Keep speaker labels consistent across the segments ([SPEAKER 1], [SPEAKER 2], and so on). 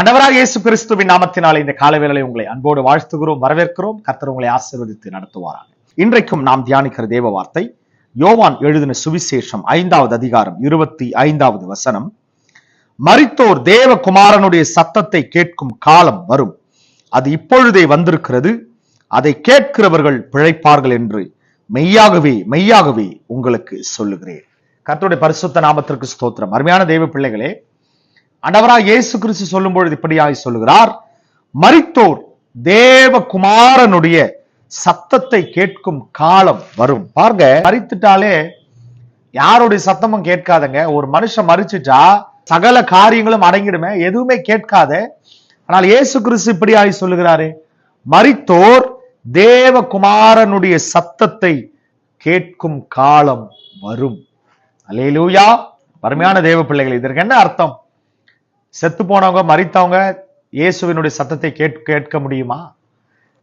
[SPEAKER 1] அண்டவராக இயேசு கிறிஸ்துவின் நாமத்தினால் இந்த காலவேளை உங்களை அன்போடு வாழ்த்துகிறோம் வரவேற்கிறோம். கர்த்தர் உங்களை ஆசீர்வதித்து நடத்துவாராக. இன்றைக்கும் நாம் தியானிக்கிற தேவ வார்த்தை யோவான் எழுதின சுவிசேஷம் ஐந்தாவது அதிகாரம் இருபத்தி ஐந்தாவது வசனம். மரித்தோர் தேவகுமாரனுடைய சத்தத்தை கேட்கும் காலம் வரும். அது இப்பொழுதே வந்திருக்கிறது. அதை கேட்கிறவர்கள் பிழைப்பார்கள் என்று மெய்யாகவே மெய்யாகவே உங்களுக்கு சொல்லுகிறேன். கர்த்தருடைய பரிசுத்த நாமத்திற்கு ஸ்தோத்திரம். அருமையான தேவ பிள்ளைகளே அண்டவரா இயேசு கிறிஸ்து சொல்லும் பொழுது இப்படியாக சொல்லுகிறார் மரித்தோர் தேவகுமாரனுடைய சத்தத்தை கேட்கும் காலம் வரும். பாருங்க மறித்துட்டாலே யாருடைய சத்தமும் கேட்காதங்க. ஒரு மனுஷன் மறிச்சுட்டா சகல காரியங்களும் அடங்கிடுமே எதுவுமே கேட்காத. ஆனால் இயேசு கிறிஸ்து இப்படியாய் சொல்லுகிறாரு மரித்தோர் தேவகுமாரனுடைய சத்தத்தை கேட்கும் காலம் வரும். அல்லேலூயா. அருமையான தேவ பிள்ளைகள் இதற்கு என்ன அர்த்தம்? செத்து போனவங்க மறித்தவங்க இயேசுவினுடைய சத்தத்தை கேட் கேட்க முடியுமா?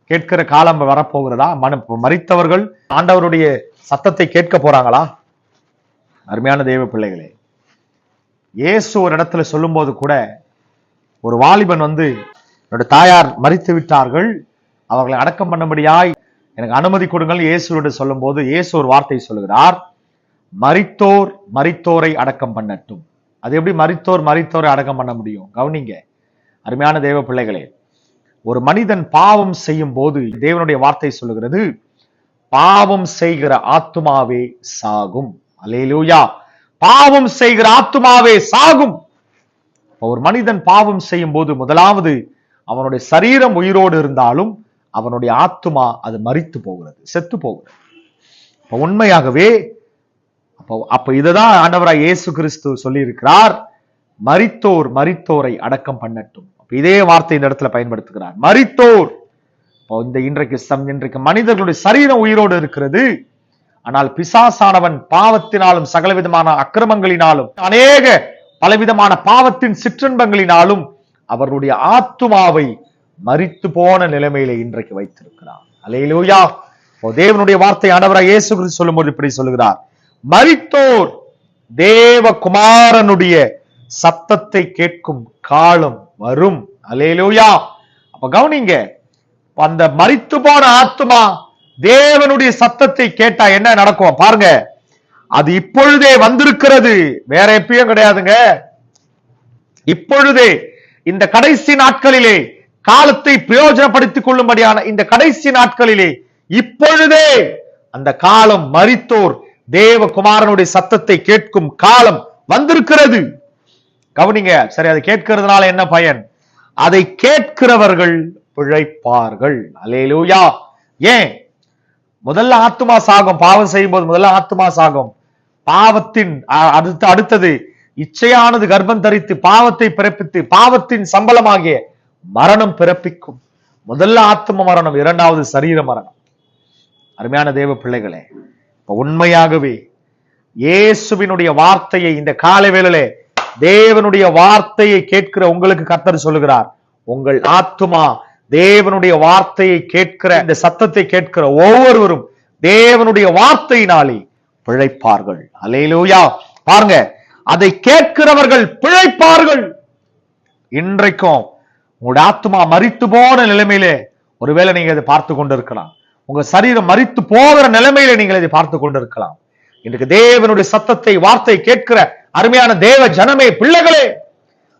[SPEAKER 1] கேட்கிற காலம் வரப்போகிறதா? மன மறித்தவர்கள் ஆண்டவருடைய சத்தத்தை கேட்க போறாங்களா? அருமையான தெய்வ பிள்ளைகளே இயேசு ஒரு இடத்துல சொல்லும்போது கூட ஒரு வாலிபன் வந்து என்னோட தாயார் மறித்து விட்டார்கள் அவர்களை அடக்கம் பண்ணும்படியாய் எனக்கு அனுமதி கொடுங்கள் இயேசுவோடு சொல்லும்போது இயேசு ஒரு வார்த்தை சொல்லுகிறார் மறித்தோர் மறித்தோரை அடக்கம் பண்ணட்டும். அது எப்படி மறித்தோர் மரித்தோரை அடக்கம் பண்ண முடியும்? கவனிங்க. அருமையான தேவ பிள்ளைகளே ஒரு மனிதன் பாவம் செய்யும் போது தேவனுடைய வார்த்தை சொல்லுகிறது பாவம் செய்கிற ஆத்துமாவே சாகும். அலையிலூயா பாவம் செய்கிற ஆத்துமாவே சாகும். ஒரு மனிதன் பாவம் செய்யும் போது முதலாவது அவனுடைய சரீரம் உயிரோடு இருந்தாலும் அவனுடைய ஆத்துமா அது மறித்து போகிறது செத்து போகிறது. உண்மையாகவே அப்போ அப்ப இதுதான் ஆண்டவராக இயேசு கிறிஸ்து சொல்லியிருக்கிறார். மரித்தோர் மரித்தோரை அடக்கம் பண்ணட்டும். இதே வார்த்தை இந்த இடத்துல பயன்படுத்துகிறார். மரித்தோர். இப்போ இந்த இன்றைக்கு சம் இன்றைக்கு மனிதர்களுடைய சரீரம் உயிரோடு இருக்கிறது. ஆனால் பிசாசானவன் பாவத்தினாலும் சகலவிதமான அக்கிரமங்களினாலும் அநேக பலவிதமான பாவத்தின் சிற்றின்பங்களினாலும் அவருடைய ஆத்துமாவை மறித்து போன நிலைமையில இன்றைக்கு வைத்திருக்கிறார். அலையிலூயா தேவனுடைய வார்த்தை ஆண்டவராய் இயேசு கிறிஸ்து சொல்லும்போது இப்படி சொல்லுகிறார். மரித்தோர் தேவகுமாரனுடைய சத்தத்தை கேட்கும் காலம் வரும். அலேலூயா அப்ப கவனிங்க அந்த மறித்து போன ஆத்மா தேவனுடைய சத்தத்தை கேட்டா என்ன நடக்கும்? பாருங்க அது இப்பொழுதே வந்திருக்கிறது. வேற எப்பயும் கிடையாதுங்க. இப்பொழுதே இந்த கடைசி நாட்களிலே காலத்தை பிரயோஜனப்படுத்திக் கொள்ளும்படியான இந்த கடைசி நாட்களிலே இப்பொழுதே அந்த காலம் மரித்தோர் தேவகுமாரனுடைய சத்தத்தை கேட்கும் காலம் வந்திருக்கிறது. கவனிங்க சரி அதை கேட்கிறதுனால என்ன பயன்? அதை கேட்கிறவர்கள் பிழைப்பார்கள். அலேலூயா ஏன்? முதல்ல ஆத்துமா சாகும் பாவம் செய்யும் போது முதல்ல ஆத்துமா சாகும். பாவத்தின் அடுத்து அடுத்தது இச்சையானது கர்ப்பம் தரித்து பாவத்தை பிறப்பித்து பாவத்தின் சம்பளமாகிய மரணம் பிறப்பிக்கும். முதல்ல ஆத்ம மரணம் இரண்டாவது சரீர மரணம். அருமையான தேவ பிள்ளைகளே உண்மையாகவே இயேசுவினுடைய வார்த்தையை இந்த காலை வேளையிலே தேவனுடைய வார்த்தையை கேட்கிற உங்களுக்கு கத்தர் சொல்லுகிறார். உங்கள் ஆத்துமா தேவனுடைய வார்த்தையை கேட்கிற இந்த சத்தத்தை கேட்கிற ஒவ்வொருவரும் தேவனுடைய வார்த்தையினாலே பிழைப்பார்கள். அலையிலூயா பாருங்க அதை கேட்கிறவர்கள் பிழைப்பார்கள். இன்றைக்கும் உங்களுடைய ஆத்மா மறித்து போன நிலைமையிலே ஒருவேளை நீங்க அதை பார்த்து கொண்டிருக்கலாம். உங்க சரீரம் மறித்து போகிற நிலைமையில நீங்கள் இதை பார்த்து கொண்டிருக்கலாம். இன்றைக்கு தேவனுடைய சத்தத்தை வார்த்தை கேட்கிற அருமையான தேவ ஜனமே பிள்ளைகளே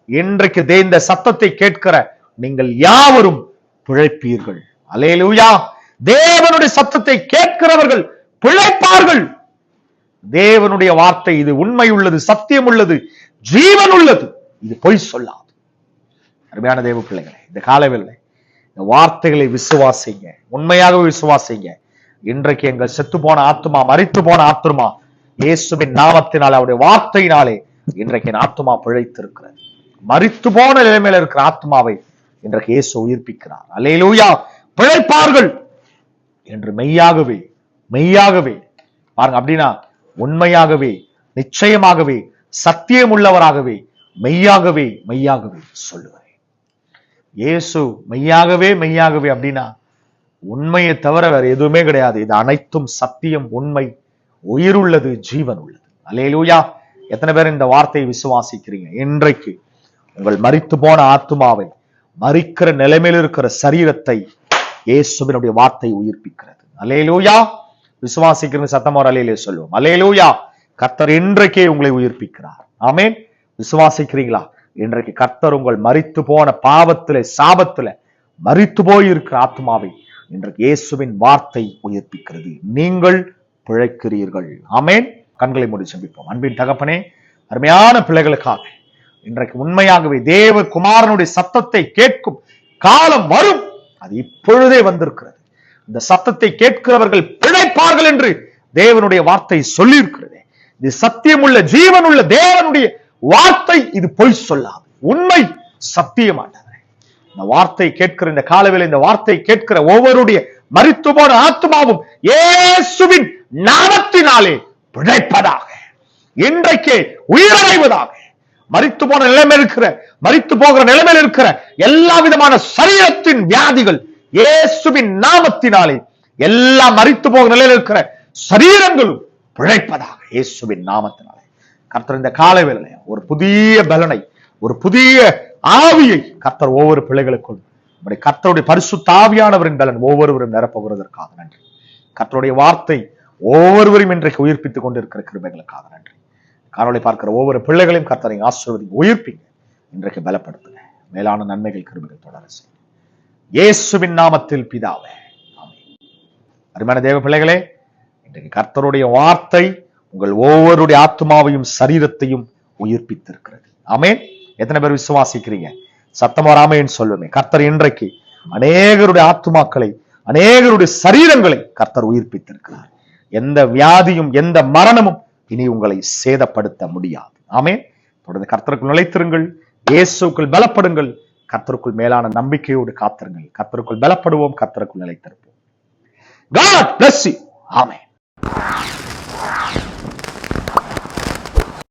[SPEAKER 1] இன்றைக்கு இந்த சத்தத்தை கேட்கிற நீங்கள் யாவரும் பிழைப்பீர்கள். அலேலூயா தேவனுடைய சத்தத்தை கேட்கிறவர்கள் பிழைப்பார்கள். தேவனுடைய வார்த்தை இது உண்மை உள்ளது சத்தியம் உள்ளது ஜீவன் உள்ளது இது பொய் சொல்லாது. அருமையான தேவ பிள்ளைகளே இந்த காலவில்லை இந்த வார்த்தைகளை விசுவாசிங்க. உண்மையாக விசுவாசிங்க. இன்றைக்கு எங்கள் செத்து போன ஆத்துமா மறித்து போன ஆத்மா இயேசுவின் நாமத்தினாலே அவருடைய வார்த்தையினாலே இன்றைக்கு என் ஆத்மா பிழைத்திருக்கிறது. மறித்து போன நிலைமையில இருக்கிற ஆத்மாவை இன்றைக்கு இயேசு உயிர்ப்பிக்கிறார். அலையிலூயா பிழைப்பார்கள்! என்று மெய்யாகவே மெய்யாகவே பாருங்க அப்படின்னா உண்மையாகவே நிச்சயமாகவே சத்தியம் உள்ளவராகவே மெய்யாகவே மெய்யாகவே சொல்லுவார் இயேசு மெய்யாகவே மெய்யாகவே அப்படின்னா உண்மையை தவிர வேற எதுவுமே கிடையாது. இது அனைத்தும் சத்தியம் உண்மை உயிர் உள்ளது ஜீவன் உள்ளது அலையலூயா எத்தனை பேர் இந்த வார்த்தையை விசுவாசிக்கிறீங்க? இன்றைக்கு உங்கள் மறித்து போன ஆத்துமாவை மறிக்கிற நிலைமையில் இருக்கிற சரீரத்தை இயேசுவினுடைய வார்த்தை உயிர்ப்பிக்கிறது. அலையலூயா விசுவாசிக்கிறது சத்தமோர் அலையிலே சொல்லுவோம். அலையலூயா கத்தர் இன்றைக்கே உங்களை உயிர்ப்பிக்கிறார். ஆமேன். விசுவாசிக்கிறீங்களா? இன்றைக்கு கர்த்தர் உங்கள் மறித்து போன பாவத்திலே சாபத்துல மறித்து போயிருக்கிற ஆத்மாவை இன்றைக்கு இயேசுவின் வார்த்தை உயிர்ப்பிக்கிறது. நீங்கள் பிழைக்கிறீர்கள். ஆமேன். கண்களை மூடி செம்பிப்போம் அன்பின் தகப்பனே அருமையான பிள்ளைகளுக்காக இன்றைக்கு உண்மையாகவே தேவ குமாரனுடைய சத்தத்தை கேட்கும் காலம் வரும். அது இப்பொழுதே வந்திருக்கிறது. இந்த சத்தத்தை கேட்கிறவர்கள் பிழைப்பார்கள் என்று தேவனுடைய வார்த்தை சொல்லியிருக்கிறது. இது சத்தியமுள்ள ஜீவனுள்ள தேவனுடைய வார்த்தை இது பொய் சொல்லாது. உண்மை சத்தியமானது. இந்த வார்த்தை கேட்கிற இந்த காலவில் இந்த வார்த்தை கேட்கிற ஒவ்வொருடைய மறித்து போன ஆத்மாவும் இயேசுவின் நாமத்தினாலே பிழைப்பதாக இன்றைக்கே உயிரடைவதாக மறித்து போன நிலைமை இருக்கிற மறித்து போகிற நிலைமையில் இருக்கிற எல்லா விதமான சரீரத்தின் வியாதிகள் இயேசுவின் நாமத்தினாலே எல்லா மறித்து போகிற நிலையில் இருக்கிற சரீரங்களும் பிழைப்பதாக இயேசுவின் நாமத்தினாலே. கர்த்தர் இந்த காலை வேளையில ஒரு புதிய பலனை ஒரு புதிய ஆவியை கர்த்தர் ஒவ்வொரு பிள்ளைகளுக்கும் நம்முடைய கர்த்தருடைய பரிசு தாவியானவரின் பலன் ஒவ்வொருவரும் நிரப்புகிறதற்காக நன்றி. கர்த்தருடைய வார்த்தை ஒவ்வொருவரும் இன்றைக்கு உயிர்ப்பித்துக் கொண்டிருக்கிற கிருபைகளுக்காக நன்றி. காணொலி பார்க்கிற ஒவ்வொரு பிள்ளைகளையும் கர்த்தரை ஆசிர்வதி உயிர்ப்பிங்க. இன்றைக்கு பலப்படுத்துங்க. மேலான நன்மைகள் கிருபைகள் தொடர இயேசுவின் நாமத்தில் பிதாவே. அருமையான தேவ பிள்ளைகளே இன்றைக்கு கர்த்தருடைய வார்த்தை உங்கள் ஒவ்வொருடைய ஆத்மாவையும் சரீரத்தையும் உயிர்ப்பித்திருக்கிறது. அமேன் எத்தனை பேர் விசுவாசிக்கிறீங்க? சத்தம் ராமையன் சொல்லுமே? கர்த்தர் இன்றைக்கு அநேகருடைய ஆத்துமாக்களை அநேகருடைய சரீரங்களை கர்த்தர் உயிர்ப்பித்திருக்கிறார். எந்த வியாதியும் எந்த மரணமும் இனி உங்களை சேதப்படுத்த முடியாது. ஆமே தொடர்ந்து கர்த்தருக்குள் நிலைத்திருங்கள். இயேசுக்குள் பலப்படுங்கள். கர்த்தருக்குள் மேலான நம்பிக்கையோடு காத்திருங்கள். கர்த்தருக்குள் பலப்படுவோம் கர்த்தருக்குள் நிலைத்திருப்போம். God bless you.